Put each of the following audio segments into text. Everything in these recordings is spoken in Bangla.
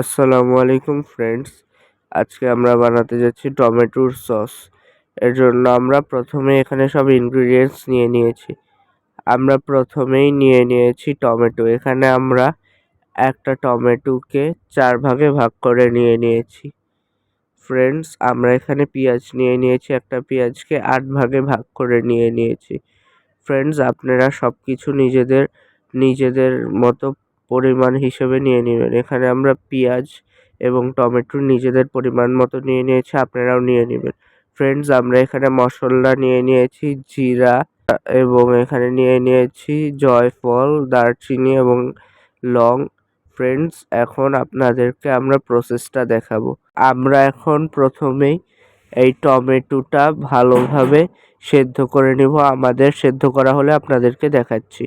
আসসালামু আলাইকুম ফ্রেন্ডস আজকে আমরা বানাতে যাচ্ছি টমেটোর সস এর জন্য আমরা প্রথমে এখানে সব ইনগ্রিডিয়েন্টস নিয়ে নিয়েছি। আমরা প্রথমেই নিয়ে নিয়েছি টমেটো। এখানে আমরা একটা টমেটোকে চার ভাগে ভাগ করে নিয়ে নিয়েছি। ফ্রেন্ডস আমরা এখানে পেঁয়াজ নিয়ে নিয়েছি। একটা পেঁয়াজকে আট ভাগে ভাগ করে নিয়ে নিয়েছি। ফ্রেন্ডস আপনারা সব কিছু নিজেদের নিজেদের মতো পরিমাণ হিসেবে নিয়ে নেবেন। এখানে আমরা পেঁয়াজ এবং টমেটো নিজেদের পরিমাণ মতো নিয়ে নিয়েছি, আপনারাও নিয়ে নেবেন। ফ্রেন্ডস আমরা এখানে মশলা নিয়ে নিয়েছি, জিরা এবং এখানে নিয়ে নিয়েছি জয়ফল, দারচিনি এবং লং। ফ্রেন্ডস এখন আপনাদেরকে আমরা প্রসেসটা দেখাবো। আমরা এখন প্রথমেই এই টমেটোটা ভালোভাবে সেদ্ধ করে নেব। আমাদের সেদ্ধ করা হলে আপনাদেরকে দেখাচ্ছি।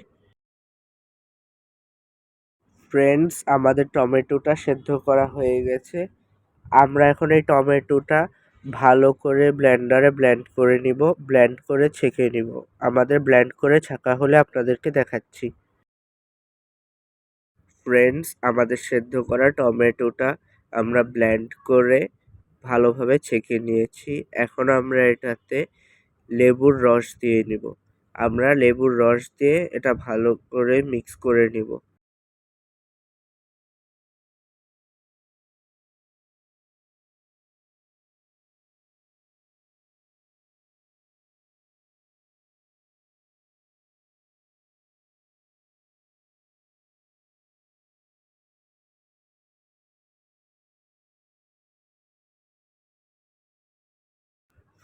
ফ্রেন্ডস আমাদের টমেটোটা সেদ্ধ করা হয়ে গেছে। আমরা এখন এই টমেটোটা ভালো করে ব্লেন্ডারে ব্লেন্ড করে নিব ব্লেন্ড করে ছেঁকে নিব। আমাদের ব্লেন্ড করে ছাকা হলে আপনাদেরকে দেখাচ্ছি। ফ্রেন্ডস আমাদের সেদ্ধ করা টমেটোটা আমরা ব্লেন্ড করে ভালোভাবে ছেঁকে নিয়েছি। এখন আমরা এটাতে লেবুর রস দিয়ে নিব। আমরা লেবুর রস দিয়ে এটা ভালো করে মিক্স করে নিব।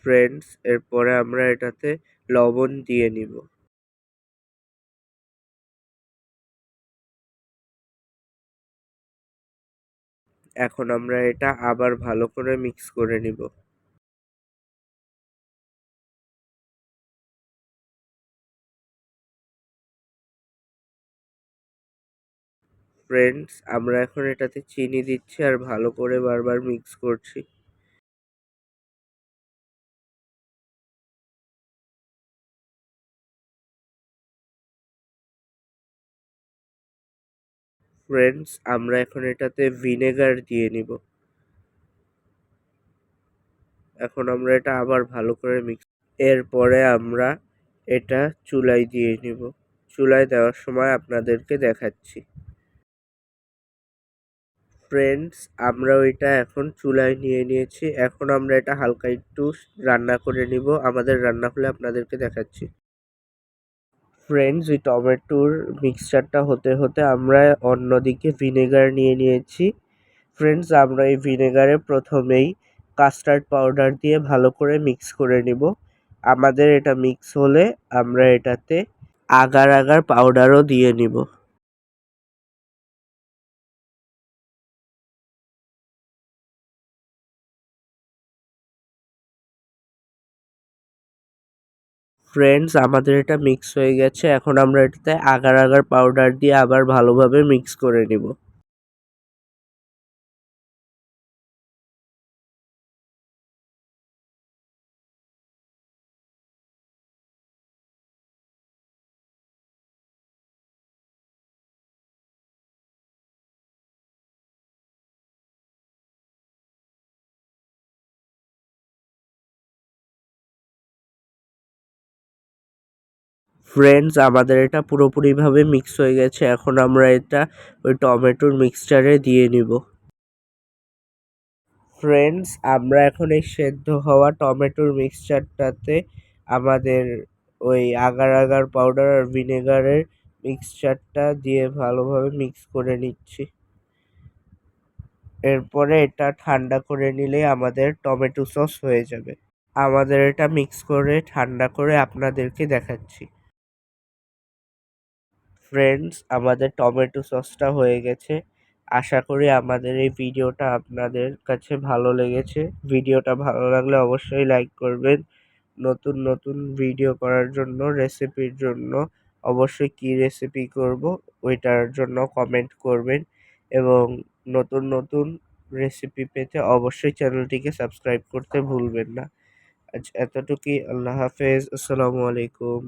ফ্রেন্ডস এরপরে আমরা এটাতে লবণ দিয়ে নিব। এখন আমরা এটা আবার ভালো করে মিক্স করে নিব। ফ্রেন্ডস আমরা এখন এটাতে চিনি দিচ্ছি আর ভালো করে বারবার মিক্স করছি। ফ্রেন্ডস আমরা এখন এটাতে ভিনেগার দিয়ে নিব। এখন আমরা এটা আবার ভালো করে মিক্স এরপরে আমরা এটা চুলায় দিয়ে নিব। চুলায় দেওয়ার সময় আপনাদেরকে দেখাচ্ছি। ফ্রেন্ডস আমরা ওইটা এখন চুলায় নিয়ে নিয়েছি। এখন আমরা এটা হালকা একটু রান্না করে নিব। আমাদের রান্না হলে আপনাদেরকে দেখাচ্ছি। ফ্রেন্ডস ওই টমেটোর মিক্সচারটা হতে হতে আমরা অন্যদিকে ভিনেগার নিয়ে নিয়েছি। ফ্রেন্ডস আমরা এই ভিনেগারে প্রথমেই কাস্টার্ড পাউডার দিয়ে ভালো করে মিক্স করে নিব। আমাদের এটা মিক্স হলে আমরা এটাতে আগার আগার পাউডারও দিয়ে নিব। ফ্রেন্ডস আমাদের এটা মিক্স হয়ে গেছে। এখন আমরা এটাতে আগার আগার পাউডার দিয়ে আবার ভালোভাবে মিক্স করে নিব। ফ্রেন্ডস আমাদের এটা পুরোপুরিভাবে মিক্স হয়ে গেছে। এখন আমরা এটা ওই টমেটোর মিক্সচারে দিয়ে নিব। ফ্রেন্ডস আমরা এখন এই সেদ্ধ হওয়া টমেটোর মিক্সচারটাতে আমাদের ওই আগার আগার পাউডার আর ভিনেগারের মিক্সচারটা দিয়ে ভালোভাবে মিক্স করে নিচ্ছি। এরপরে এটা ঠান্ডা করে নিলেই আমাদের টমেটো সস হয়ে যাবে। আমাদের এটা মিক্স করে ঠান্ডা করে আপনাদেরকে দেখাচ্ছি। ফ্রেন্ডস আমাদের টমেটো সসটা হয়ে গেছে। আশা করি আমাদের এই ভিডিওটা আপনাদের কাছে ভালো লেগেছে। ভিডিওটা ভালো লাগলে অবশ্যই লাইক করবেন। নতুন নতুন ভিডিও করার জন্য রেসিপির জন্য অবশ্যই কি রেসিপি করব, ওইটার জন্য কমেন্ট করবেন। এবং নতুন নতুন রেসিপি পেতে অবশ্যই চ্যানেলটিকে সাবস্ক্রাইব করতে ভুলবেন না। আজ এতটুকুই, আল্লাহ হাফেজ, আসসালামু আলাইকুম।